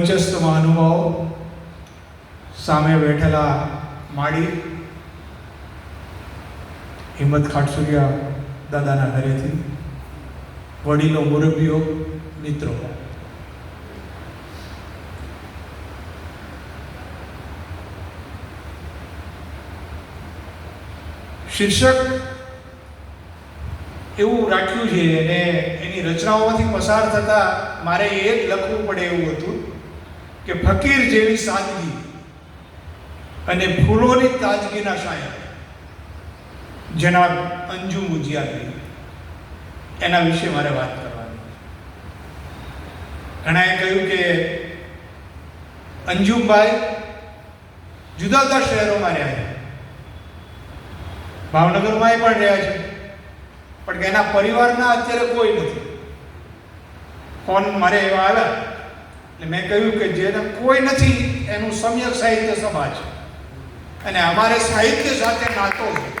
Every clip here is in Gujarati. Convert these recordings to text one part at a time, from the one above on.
ઉચ્ચસ્થ મહાનુભાવો સામે બેઠેલા માળી, હિંમત ખાટસુરિયા દાદાના ઘરેથી, વડીલો મુરબ્બીઓ મિત્રો. શીર્ષક એવું રાખ્યું છે અને એની રચનાઓમાંથી પસાર થતા મારે એ જ લખવું પડે એવું હતું. કે ફકીર જેવી સાદગી અને ફૂલોની તાજગીના શાયર. જનાબ અંજુ મુજિયારી એના વિશે મારે વાત કરવાની ઘણાએ કહ્યું કે અંજુમભાઈ જુદા જુદા શહેરોમાં રહ્યા છે. ભાવનગરમાં પણ રહ્યા છે. પણ એના પરિવારના અત્યારે કોઈ નથી. ફોન મારે એવા આવ્યા એટલે મેં કહ્યું કે જેને કોઈ નથી, એનું સમ્યક સાહિત્ય સભા છે અને અમારે સાહિત્ય સાથે નાતો છે.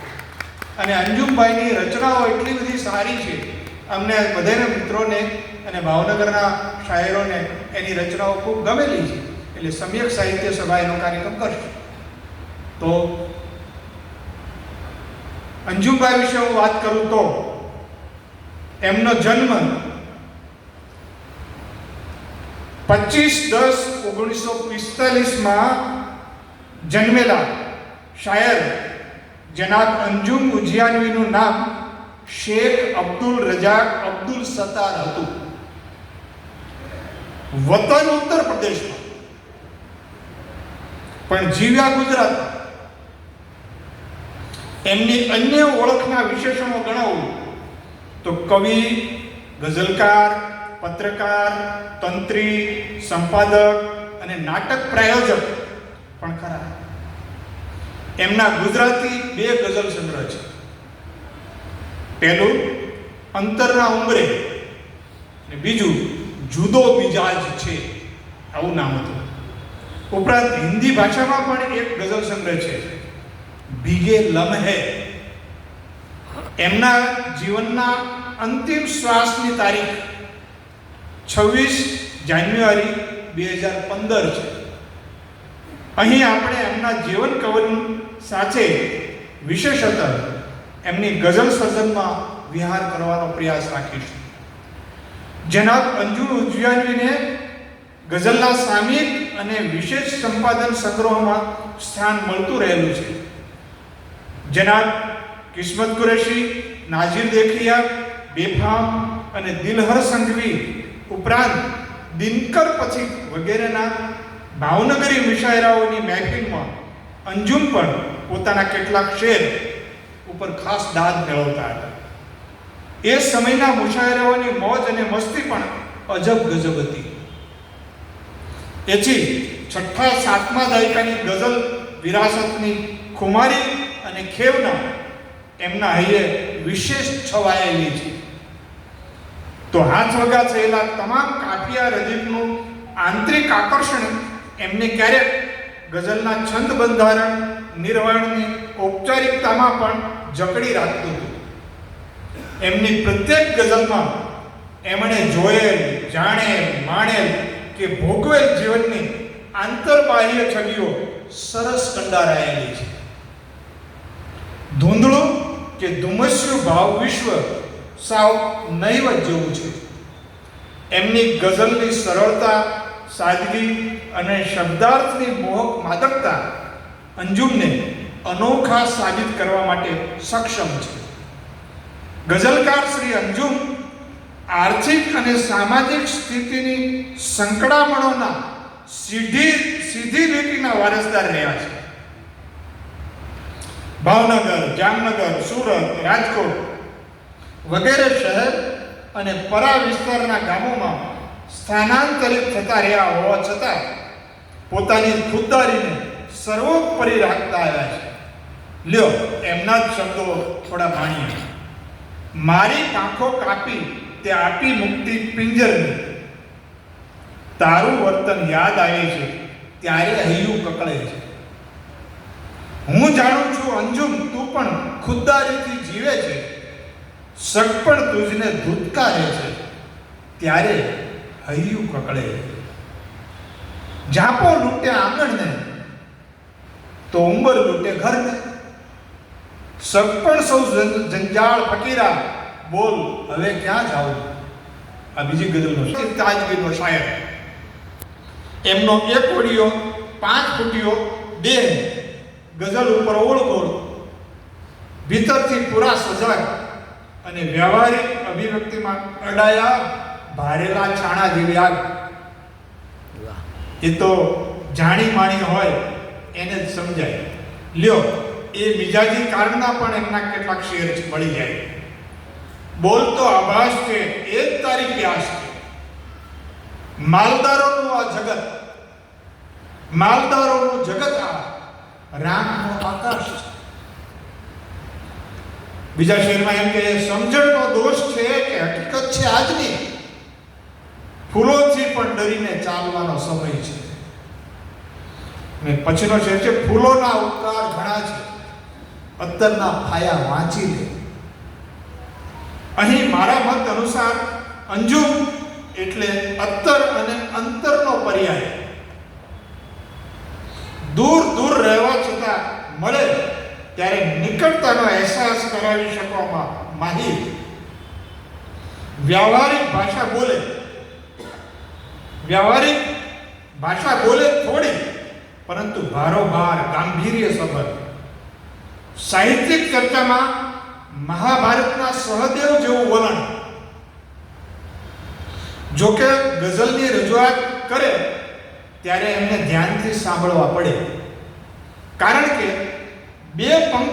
અને અંજુમભાઈની રચનાઓ એટલી બધી સારી છે. અમને બધાને મિત્રોને અને ભાવનગરના શાયરોને એની રચનાઓ ખૂબ ગમેલી છે. એટલે સમ્યક સાહિત્ય સભા એનો કાર્યક્રમ કરશે. તો અંજુમભાઈ વિશે હું વાત કરું તો, એમનો જન્મ પચીસ દસ ઓગણીસો પિસ્તાલીસમાં જન્મેલા શાયર જનાબ અંજુમ ઉજિયાનવીનું નામ શેખ અબ્દુલ રજાક અબ્દુલ સત્તાર હતું. વતન ઉત્તર પ્રદેશમાં. પણ જીવ્યા ગુજરાત એમની અન્ય ઓળખના વિશેષણો ગણાવું તો કવિ, ગઝલકાર પત્રકાર, તંત્રી, સંપાદક અને નાટક પ્રાયોજક પણ ખરા. એમના ગુજરાતી બે ગઝલ સંગ્રહ છે. પહેલું, અંતરના ઉંબરે અને બીજું, જુદો મિજાજ છે. આવું નામ હતું. ઉપરાંત હિન્દી ભાષામાં પણ એક ગઝલ સંગ્રહ છે. ભીગે લમ્હે એમના જીવનના અંતિમ શ્વાસની તારીખ છવ્વીસ જાન્યુઆરી બે હજાર પંદર છે. અહીં આપણે એમના જીવન કવન સાથે વિશેષતઃ એમની ગઝલ સર્જનમાં વિહાર કરવાનો પ્રયાસ રાખીશું. જનાબ અંજુ ઉજ્જૈનવીને ગઝલના સામયિક અને વિશેષ સંપાદન સંગ્રહમાં સ્થાન મળતું રહેલું છે. જનાબ કિસ્મત કુરેશી નાઝીર દેખિયા બેફામ અને દિલહર સંઘવી ઉપરાંત દિનકર પછી વગેરેના ભાવનગરી મુશાયરાઓની મહેફિલમાં અંજુમ પણ પોતાના કેટલાક શેર ઉપર ખાસ દાદ મેળવતા હતા. એ સમયના મુશાયરાઓની મોજ અને મસ્તી પણ અજબ ગજબ હતી. એથી છઠ્ઠા, સાતમા દાયકાની ગઝલ વિરાસતની ખુમારી અને ખેવના એમના હૈયે વિશેષ છવાયેલી છે. તો હાથ વગા થયેલા તમામ કાફિયા રદીપનું આંતરિક આકર્ષણ એમને ક્યારેક ગઝલના છંદ બંધારણ, નિર્વાણની ઔપચારિકતામાં પણ જકડી રાખતું હતું. એમની પ્રત્યેક ગઝલમાં એમણે જોયેલ, જાણેલ, માણેલ કે ભોગવેલ જીવનની આંતરબાહ્ય છબીઓ સરસ કંડારાયેલી છે. ધૂંધળું કે ધુમસ્યુ ભાવ વિશ્વ સાવ નહીવત જેવું છે. એમની ગઝલની સરળતા, સાદગી અને શબ્દાર્થની મોહક માદકતા અંજુમને અનોખા સાબિત કરવા માટે સક્ષમ છે. ગઝલકાર શ્રી અંજુમ આર્થિક અને સામાજિક સ્થિતિની સંકળામણોના સીધી સીધી લીટીના વારસદાર રહ્યા છે. ભાવનગર, જામનગર, સુરત, રાજકોટ વગેરે શહેર અને પરા વિસ્તારના ગામોમાં સ્થાનાંતરિત થતા રહ્યા હોવા છતાં પોતાની ખુદદારીને સર્વોપરી રાખતા આવ્યા છે. લ્યો, એમના જ શબ્દો થોડા માણીએ. મારી પાંખો કાપી તે આપી મુક્તિ પિંજરની. તારું વર્તન યાદ આવે છે, ત્યારે હૈયું કકળે છે. હું જાણું છું, અંજુમ, તું પણ ખુદદારીથી જીવે છે. સગપણ તુજને ધૂતકારે છે. ત્યારે હૈયું કકળે. જાપો લૂંટે આંગણને તો ઉંબર લૂંટે ઘરને. સગપણ સૌ જંજાળ ફકીરા બોલ હવે ક્યાં જાવું આ બીજી ગઝલનો તાજગીનો શાયર. એમનો એક ઓડિયો પાંચ ફૂટીઓ બે ગઝલ ઉપર ઓળગોળ ભીતરથી પૂરા સજાગ. અને વ્યવહારિક અભિવ્યક્તિમાં અડાયા ભારેલા છાણા જેવી આગ. એ તો જાણી માણી હોય એને જ સમજાય. લ્યો એ મિજાજી કારના પણ એમના કેટલાક શેર મળી જાય. બોલતો આભાસ છે એ જ તારી પ્યાસ છે માલદારોનું આ જગત માલદારોનું જગત આ રામનો આકાશ છે. બીજા શેરમાં એમ કે સમજણનો દોષ છે કે હકીકત છે આજની. ફૂલોથી પણ ડરીને ચાલવાનો સમય છે. અને પછીનો શેર છે, ફૂલોના ઉપકાર ઘણા છે. અત્તરના ફાયા વાંચી લે. અહીં મારા મત અનુસાર અંજુમ એટલે અત્તર અને અંતરનો પર્યાય. દૂર દૂર રહેવા છતાં મળે ત્યારે નિકટતાનો અહેસાસ કરાવી શકવામાં માહિર. વ્યવહારિક ભાષા બોલે. વ્યવહારિક ભાષા બોલે થોડી, પરંતુ ભારોભાર, ગાંભીર્ય સભર. સાહિત્યિક ચર્ચામાં મહાભારતના સહદેવ જેવું વલણ. જોકે ગઝલની રજૂઆત કરે, ત્યારે એમને ધ્યાનથી સાંભળવા પડે. કારણ કે બે પંક્તિ